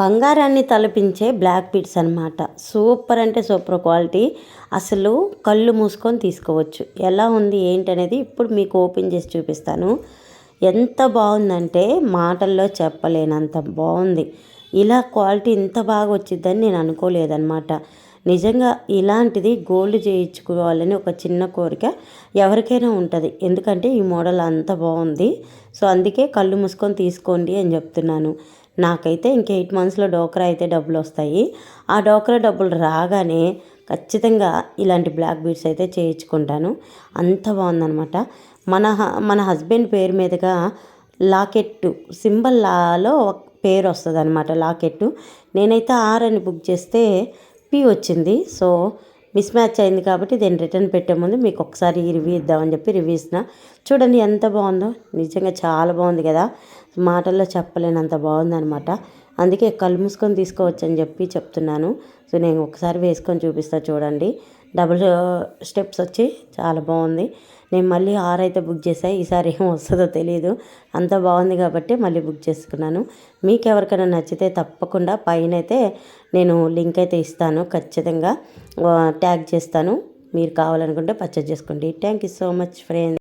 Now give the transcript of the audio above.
బంగారాన్ని తలపించే black beads అనమాట సూపర్ అంటే సూపర్ క్వాలిటీ. అసలు కళ్ళు మూసుకొని తీసుకోవచ్చు. ఎలా ఉంది ఏంటనేది ఇప్పుడు మీకు ఓపెన్ చేసి చూపిస్తాను. ఎంత బాగుందంటే మాటల్లో చెప్పలేనంత బాగుంది. ఇలా క్వాలిటీ ఇంత బాగా వచ్చిద్దని నేను అనుకోలేదన్నమాట. నిజంగా ఇలాంటిది గోల్డ్ చేయించుకోవాలని ఒక చిన్న కోరిక ఎవరికైనా ఉంటుంది. ఎందుకంటే ఈ మోడల్ అంత బాగుంది. సో అందుకే కళ్ళు మూసుకొని తీసుకోండి అని చెప్తున్నాను. నాకైతే ఇంక ఎయిట్ మంత్స్లో డోక్రా అయితే డబ్బులు వస్తాయి. ఆ డోక్రా డబ్బులు రాగానే ఖచ్చితంగా ఇలాంటి బ్లాక్ బీడ్స్ అయితే చేయించుకుంటాను. అంత బాగుందనమాట మన మన హస్బెండ్ పేరు మీదుగా లాకెట్టు సింబల్ లాలో పేరు వస్తుంది అనమాట లాకెట్టు. నేనైతే ఆర్ అని బుక్ చేస్తే పి వచ్చింది. సో మిస్ మ్యాచ్ అయింది కాబట్టి దీన్ని రిటర్న్ పెట్టే ముందు మీకు ఒకసారి రివ్యూ ఇద్దామని చెప్పి రివ్యూ ఇస్తున్నా. చూడండి ఎంత బాగుందో. నిజంగా చాలా బాగుంది కదా. మాటల్లో చెప్పలేనంత బాగుందనమాట అందుకే కళ్ళు మూసుకొని తీసుకోవచ్చు అని చెప్పి చెప్తున్నాను. సో నేను ఒకసారి వేసుకొని చూపిస్తా చూడండి. డబుల్ స్టెప్స్ uh, వచ్చి చాలా బాగుంది. నేను మళ్ళీ ఆర్ అయితే బుక్ చేశాను ఈసారి ఏం వస్తుందో తెలియదు అంత బాగుంది కాబట్టి మళ్ళీ బుక్ చేసుకున్నాను. మీకు ఎవరికైనా నచ్చితే తప్పకుండా పైన అయితే నేను లింక్ అయితే ఇస్తాను ఖచ్చితంగా ట్యాగ్ చేస్తాను. మీరు కావాలనుకుంటే పర్చేజ్ చేసుకోండి. Thank you so much friend